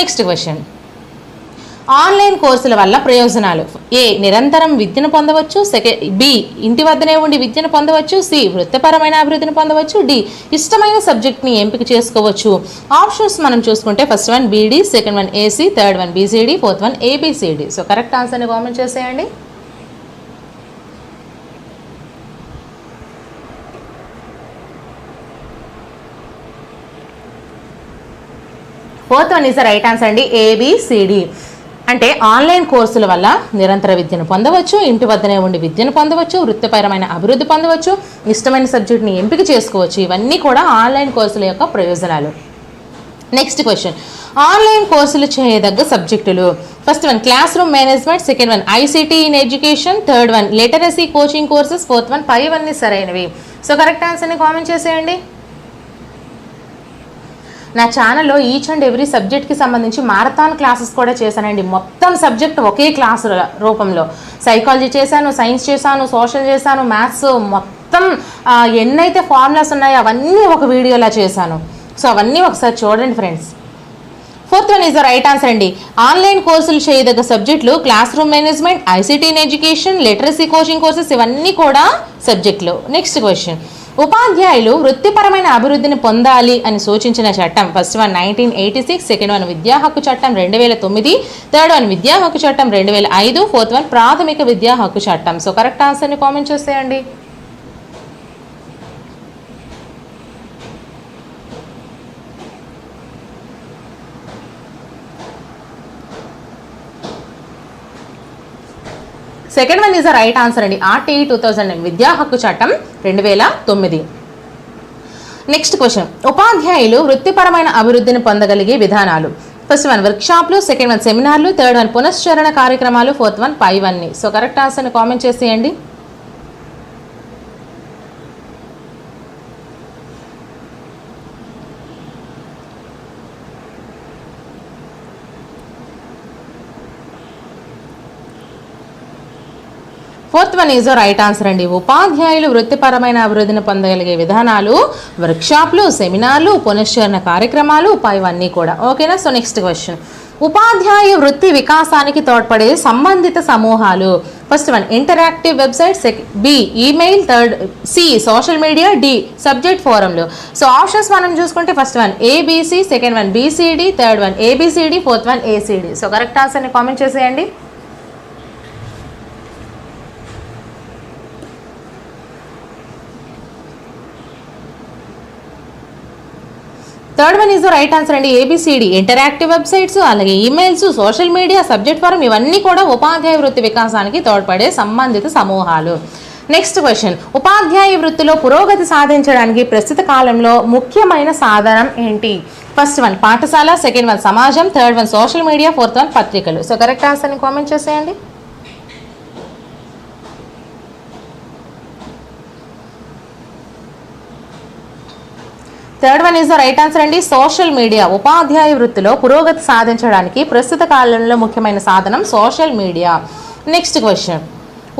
Next question. Online కోర్సుల వల్ల ప్రయోజనాలు. ఏ నిరంతరం విద్యను పొందవచ్చు సెకండ్ బి ఇంటి వద్దనే ఉండి విద్యను పొందవచ్చు సి వృత్తిపరమైన అభివృద్ధిని పొందవచ్చు డి ఇష్టమైన సబ్జెక్ట్ని ఎంపిక చేసుకోవచ్చు. ఆప్షన్స్ మనం చూసుకుంటే first one BD second one AC third one BCD fourth one ABCD so correct ఆన్సర్ని కామెంట్ చేసేయండి. Fourth one is the right answer అండి ఏబిసిడి అంటే ఆన్లైన్ కోర్సుల వల్ల నిరంతర విద్యను పొందవచ్చు ఇంటి వద్దనే ఉండి విద్యను పొందవచ్చు వృత్తిపరమైన అభివృద్ధి పొందవచ్చు ఇష్టమైన సబ్జెక్ట్ని ఎంపిక చేసుకోవచ్చు. ఇవన్నీ కూడా ఆన్లైన్ కోర్సుల యొక్క ప్రయోజనాలు. నెక్స్ట్ క్వశ్చన్ ఆన్లైన్ కోర్సులు చేయదగ్గ సబ్జెక్టులు. First one class room management second one ICT in education third one literacy coaching courses fourth one five అన్ని సరైనవి. సో కరెక్ట్ ఆన్సర్ని కామెంట్ చేసేయండి. నా ఛానల్లో ఈచ్ అండ్ ఎవ్రీ సబ్జెక్ట్కి సంబంధించి మారథాన్ క్లాసెస్ కూడా చేశానండి. మొత్తం సబ్జెక్ట్ ఒకే క్లాస్ రూపంలో. సైకాలజీ చేశాను సైన్స్ చేశాను సోషల్ చేశాను మ్యాథ్స్ మొత్తం ఎన్నైతే ఫార్ములాస్ ఉన్నాయో అవన్నీ ఒక వీడియోలా చేశాను. సో అవన్నీ ఒకసారి చూడండి friends fourth one is the right answer అండి. ఆన్లైన్ కోర్సులు చేయదగ్గ సబ్జెక్టులు class room management ICT in education literacy coaching courses ఇవన్నీ కూడా సబ్జెక్టులు నెక్స్ట్ క్వశ్చన్ ఉపాధ్యాయులు వృత్తిపరమైన అభివృద్ధిని పొందాలి అని సూచించిన చట్టం first one nineteen eighty six second one విద్యా హక్కు చట్టం రెండు వేల తొమ్మిది థర్డ్ వన్ విద్యా హక్కు చట్టం రెండు వేల ఐదు ఫోర్త్ వన్ ప్రాథమిక విద్యా హక్కు చట్టం. సో కరెక్ట్ ఆన్సర్ని కామెంట్ చేసేయండి. Second one is the right answer అండి. ఆర్టీఈ టూ థౌజండ్ విద్యా హక్కు చట్టం రెండు వేల తొమ్మిది. నెక్స్ట్ క్వశ్చన్ ఉపాధ్యాయులు వృత్తిపరమైన అభివృద్ధిని పొందగలిగే విధానాలు. ఫస్ట్ వన్ వర్క్షాప్లు సెకండ్ వన్ సెమినార్లు థర్డ్ వన్ పునశ్చరణ కార్యక్రమాలు. ఫోర్త్ వన్ పై వన్ని సో కరెక్ట్ ఆన్సర్ని కామెంట్ చేసేయండి. Fourth one is right answer అండి. ఉపాధ్యాయులు వృత్తిపరమైన అభివృద్ధిని పొందగలిగే విధానాలు వర్క్షాప్లు సెమినార్లు పునశ్చరణ కార్యక్రమాలు పైవన్నీ కూడా. ఓకేనా? So next question. ఉపాధ్యాయ వృత్తి వికాసానికి తోడ్పడే సంబంధిత సమూహాలు. First one interactive website check B email third C social media D subject ఫోరంలు. So options మనం చూసుకుంటే first one ABC second one BCD third one ABCD fourth one ACD so correct ఆన్సర్ని comment చేసేయండి. Third one is right answer అండి A B C D interactive websites అలాగే emails social media subject forum ఇవన్నీ కూడా ఉపాధ్యాయ వృత్తి వికాసానికి తోడ్పడే సంబంధిత సమూహాలు. నెక్స్ట్ క్వశ్చన్ ఉపాధ్యాయ వృత్తిలో పురోగతి సాధించడానికి ప్రస్తుత కాలంలో ముఖ్యమైన సాధనం ఏంటి? ఫస్ట్ వన్ పాఠశాల సెకండ్ వన్ సమాజం third one social media fourth one పత్రికలు. సో కరెక్ట్ ఆన్సర్ని కామెంట్ చేసేయండి. Third one is the right answer అండి. సోషల్ మీడియా ఉపాధ్యాయ వృత్తిలో పురోగతి సాధించడానికి ప్రస్తుత కాలంలో ముఖ్యమైన సాధనం సోషల్ మీడియా నెక్స్ట్ క్వశ్చన్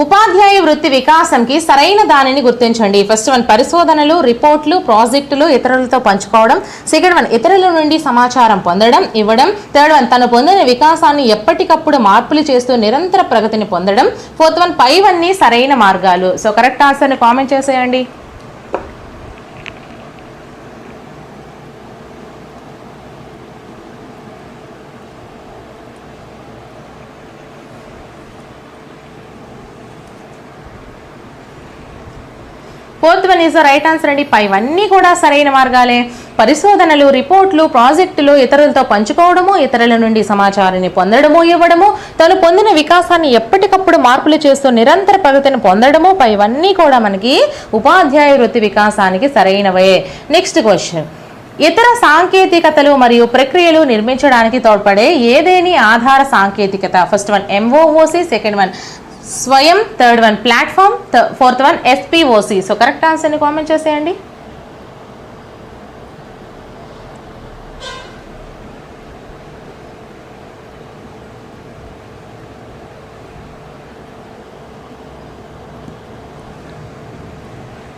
ఉపాధ్యాయ వృత్తి వికాసంకి సరైన దానిని గుర్తించండి. ఫస్ట్ వన్ పరిశోధనలు రిపోర్ట్లు ప్రాజెక్టులు ఇతరులతో పంచుకోవడం. సెకండ్ వన్ ఇతరుల నుండి సమాచారం పొందడం ఇవ్వడం. థర్డ్ వన్ తను పొందిన వికాసాన్ని ఎప్పటికప్పుడు మార్పులు చేస్తూ నిరంతర ప్రగతిని పొందడం. ఫోర్త్ వన్ పైవన్నీ సరైన మార్గాలు. సో కరెక్ట్ ఆన్సర్ని కామెంట్ చేసేయండి. Fourth one is the right answer అండి. పైవన్నీ కూడా సరైన మార్గాలే. పరిశోధనలు రిపోర్ట్లు ప్రాజెక్టులు ఇతరులతో పంచుకోవడము ఇతరుల నుండి సమాచారాన్ని పొందడము ఇవ్వడము తను పొందిన వికాసాన్ని ఎప్పటికప్పుడు మార్పులు చేస్తూ నిరంతర ప్రగతిని పొందడము పైవన్నీ కూడా మనకి ఉపాధ్యాయ వృత్తి వికాసానికి సరైనవే. Next question. ఇతర సాంకేతికతలు మరియు ప్రక్రియలు నిర్మించడానికి తోడ్పడే ఏదేని ఆధార సాంకేతికత? First one MOOC second one Swayam third one platform fourth one SPOC. So correct ఆన్సర్ని కామెంట్ చేసేయండి.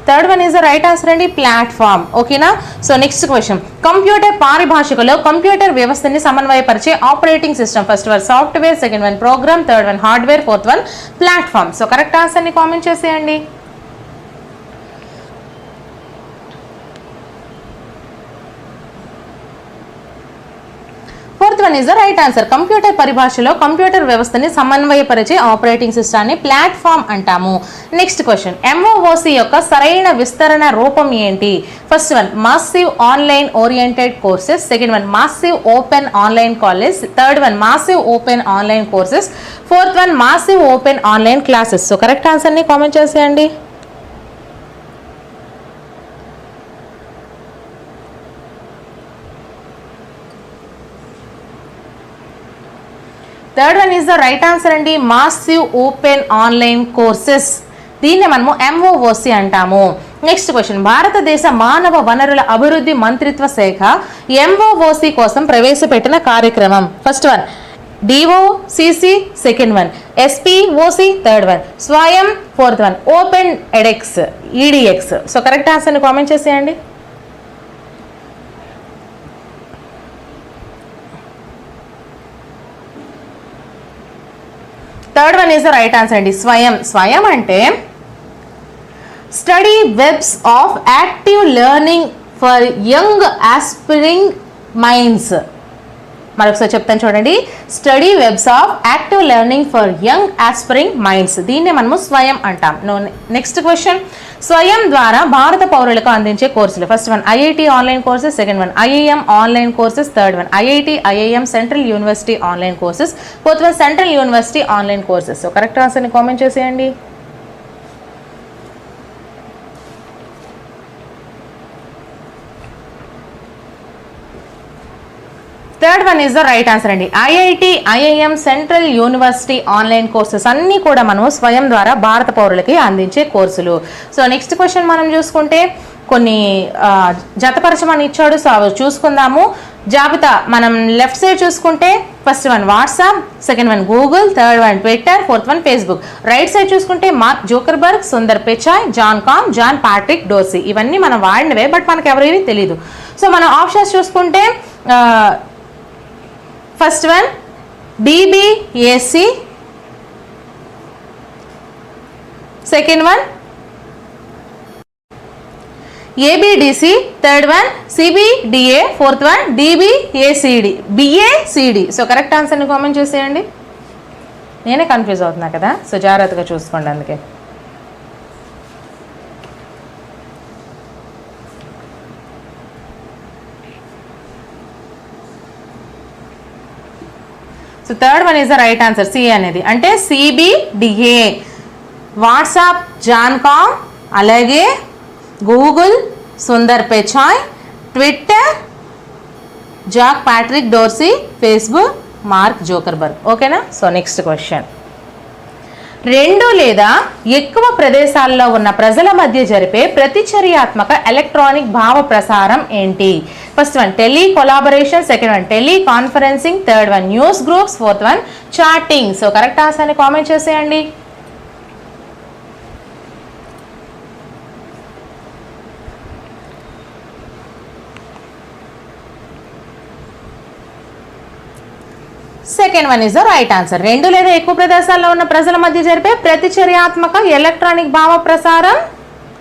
Third one is the right answer అండి ప్లాట్ఫామ్ ఓకేనా సో నెక్స్ట్ క్వశ్చన్ కంప్యూటర్ పారిభాషికలో కంప్యూటర్ వ్యవస్థని సమన్వయపరిచే operating system first one software second one program third one hardware fourth one platform so correct ఆన్సర్ని comment చేసేయండి. One is the right answer computer పరిభాషలో computer వ్యవస్థని సమన్వయపరిచే operating సిస్టాన్ని platform అంటాము next question MOOC యొక్క సరైన విస్తరణ రూపం ఏంటి first one massive online oriented courses second one massive open online college third one massive open online courses fourth one massive open online classes so correct ఆన్సర్ని comment చేసేయండి. Third one is the right answer అండి. Massive open online courses దీన్ని మనము MOOC అంటాము. Next question భారతదేశ మానవ వనరుల అభివృద్ధి మంత్రిత్వ శాఖ ఎంఓఓసి కోసం ప్రవేశపెట్టిన కార్యక్రమం. First one DOCC second one SPOC third one Swayam fourth one open edX EDX so correct ఆన్సర్ని కామెంట్ చేసేయండి. Third one is the right answer అండి. స్వయం. స్వయం అంటే study webs of active learning for young aspiring minds మరొకసారి చెప్తాను చూడండి. Study webs of active learning for young aspiring minds దీన్నే మనము స్వయం అంటాం. నెక్స్ట్ క్వశ్చన్ స్వయం ద్వారా భారత పౌరులకు అందించే కోర్సులు. First one IIT online courses second one IIM online courses third one IIT IIM central university online courses fourth one central university online courses correct ఆన్సర్ని కామెంట్ చేసేయండి third one is the right answer అండి. IIT IIM central university online courses అన్నీ కూడా మనం స్వయం ద్వారా భారత పౌరులకి అందించే కోర్సులు. సో నెక్స్ట్ క్వశ్చన్ మనం చూసుకుంటే కొన్ని జతపరచమని ఇచ్చాడు. సో అవి చూసుకుందాము. జాబితా మనం లెఫ్ట్ సైడ్ చూసుకుంటే first one WhatsApp second one Google third one Twitter fourth one Facebook right side చూసుకుంటే Mark Zuckerberg Sundar Pichai Jan Koum John Patrick Dorsey ఇవన్నీ మనం వాడినవే బట్ మనకు ఎవరివి తెలియదు సో మనం ఆప్షన్స్ చూసుకుంటే first one D B A C second one A B D C third one C B D A fourth one D B A C D B A C D so correct ఆన్సర్ని comment చేసేయండి. నేనే confuse అవుతున్నా కదా. So జాగ్రత్తగా చూసుకోండి అందుకే. So third one is the right answer C అనేది. అంటే C B D A WhatsApp Jan Koum అలాగే Google Sundar Pichai Twitter Jack Patrick Dorsey Facebook Mark Zuckerberg ఓకేనా సో నెక్స్ట్ క్వశ్చన్ రెండు లేదా ఎక్కువ ప్రదేశాల్లో ఉన్న ప్రజల మధ్య జరిపే ప్రతిచర్యాత్మక ఎలక్ట్రానిక్ భావ ప్రసారం ఏంటి? First one tele collaboration second one tele conferencing third one news groups fourth one chatting so correct ఆన్సర్ని కామెంట్ చేసేయండి. Second one is the right answer రెండు లేదా ఎక్కువ ప్రదేశాల్లో ఉన్న ప్రజల మధ్య జరిపే ప్రతిచర్యాత్మక ఎలక్ట్రానిక్ భావ ప్రసారం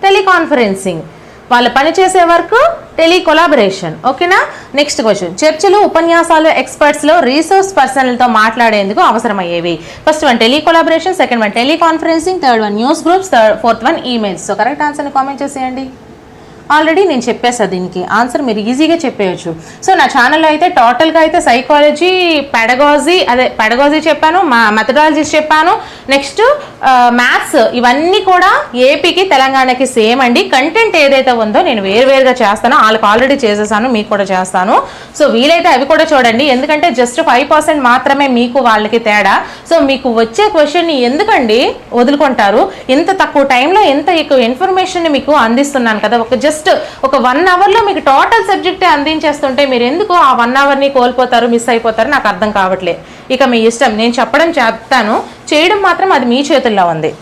టెలికాన్ఫరెన్సింగ్ వాళ్ళు పనిచేసే టెలి కొలాబొరేషన్. ఓకేనా? నెక్స్ట్ క్వశ్చన్ చర్చలు ఉపన్యాసాలు ఎక్స్పర్ట్స్లో రీసోర్స్ పర్సనల్తో మాట్లాడేందుకు అవసరమయ్యేవి. First one telecollaboration second one teleconferencing third one news groups third fourth one emails so correct ఆన్సర్ని కామెంట్ చేసేయండి. ఆల్రెడీ నేను చెప్పేసా దీనికి. ఆన్సర్ మీరు ఈజీగా చెప్పేయచ్చు. సో నా ఛానల్లో అయితే టోటల్గా అయితే సైకాలజీ పెడగాజీ అదే పెడగాజీ చెప్పాను మా మెథడాలజీస్ చెప్పాను నెక్స్ట్ మ్యాథ్స్ uh, ఇవన్నీ కూడా ఏపీకి తెలంగాణకి సేమ్ అండి. కంటెంట్ ఏదైతే ఉందో నేను వేరువేరుగా చేస్తానో. వాళ్ళకి ఆల్రెడీ చేసేసాను మీకు కూడా చేస్తాను. సో వీలైతే అవి కూడా చూడండి. ఎందుకంటే జస్ట్ ఫైవ్ పర్సెంట్ మాత్రమే మీకు వాళ్ళకి తేడా. సో మీకు వచ్చే క్వశ్చన్ని ఎందుకండి వదులుకుంటారు? ఇంత తక్కువ టైంలో ఎంత ఎక్కువ ఇన్ఫర్మేషన్ మీకు అందిస్తున్నాను కదా. ఒక జస్ట్ ఒక వన్ అవర్లో మీకు టోటల్ సబ్జెక్టే అందించేస్తుంటే మీరు ఎందుకు ఆ వన్ అవర్ని కోల్పోతారు మిస్ అయిపోతారు? నాకు అర్థం కావట్లేదు ఇక మీ ఇష్టం. నేను చెప్పడం చెప్తాను చేయడం మాత్రం అది మీ చేతుల్లో ఉంది.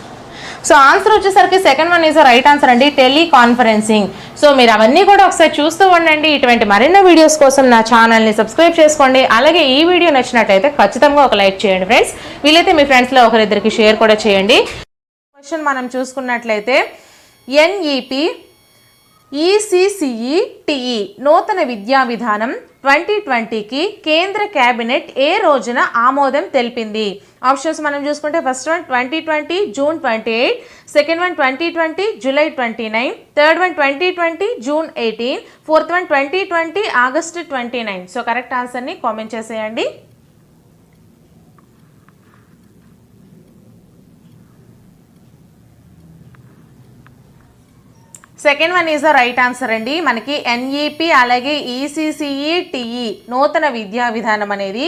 సో ఆన్సర్ వచ్చేసరికి second one is right answer అండి టెలికాన్ఫరెన్సింగ్ సో మీరు అవన్నీ కూడా ఒకసారి చూస్తూ ఉండండి. ఇటువంటి మరిన్నో వీడియోస్ కోసం నా ఛానల్ని సబ్స్క్రైబ్ చేసుకోండి. అలాగే ఈ వీడియో నచ్చినట్టయితే ఖచ్చితంగా ఒక లైక్ చేయండి ఫ్రెండ్స్ వీలైతే మీ ఫ్రెండ్స్లో ఒకరిద్దరికి షేర్ కూడా చేయండి. క్వశ్చన్ మనం చూసుకున్నట్లయితే ఎన్ఈపి ఈసీసీఈ టిఈ నూతన విద్యా విధానం ట్వంటీ ట్వంటీకి కేంద్ర కేబినెట్ ఏ రోజున ఆమోదం తెలిపింది? ఆప్షన్స్ మనం చూసుకుంటే first one twenty twenty June twenty eight second one twenty twenty July twenty nine third one twenty twenty June eighteen fourth one twenty twenty August twenty nine so correct ఆన్సర్ని comment చేసేయండి. Second one is the right answer అండి. మనకి NEP అలాగే ECCE TE నూతన విద్యా విధానం అనేది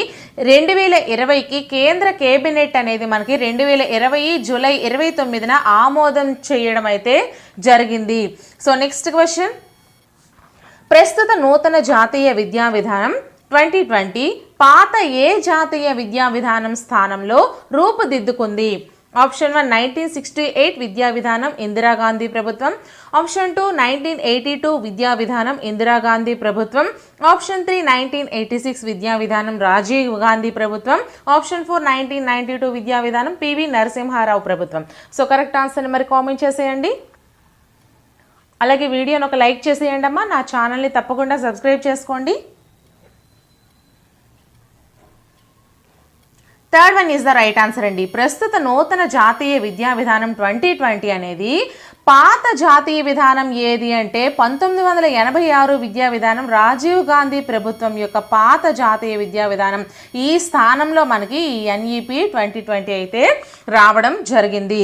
రెండు వేల ఇరవైకి కేంద్ర కేబినెట్ అనేది మనకి రెండు వేల ఇరవై జూలై ఇరవై తొమ్మిదిన ఆమోదం చేయడం అయితే జరిగింది. So next question. ప్రస్తుత నూతన జాతీయ విద్యా విధానం ట్వంటీ ట్వంటీ పాత ఏ జాతీయ విద్యా విధానం స్థానంలో రూపుదిద్దుకుంది? Option one nineteen sixty eight విద్యా విధానం ఇందిరాగాంధీ ప్రభుత్వం. Option two nineteen eighty two విద్యా విధానం ఇందిరాగాంధీ ప్రభుత్వం. Option three nineteen eighty six విద్యా విధానం రాజీవ్ గాంధీ ప్రభుత్వం. Option four nineteen ninety two విద్యా విధానం పివి నరసింహారావు ప్రభుత్వం. సో కరెక్ట్ ఆన్సర్ని మరి కామెంట్ చేసేయండి. అలాగే వీడియోని ఒక లైక్ చేసేయండి అమ్మా నా ఛానల్ని తప్పకుండా సబ్స్క్రైబ్ చేసుకోండి. Third one is the right answer అండి. ప్రస్తుత నూతన జాతీయ విద్యా విధానం ట్వంటీ ట్వంటీ అనేది పాత జాతీయ విధానం ఏది అంటే పంతొమ్మిది వందల ఎనభై ఆరు విద్యా విధానం రాజీవ్ గాంధీ ప్రభుత్వం యొక్క పాత జాతీయ విద్యా విధానం ఈ స్థానంలో మనకి ఈ ఎన్ఈపి ట్వంటీ ట్వంటీ అయితే రావడం జరిగింది.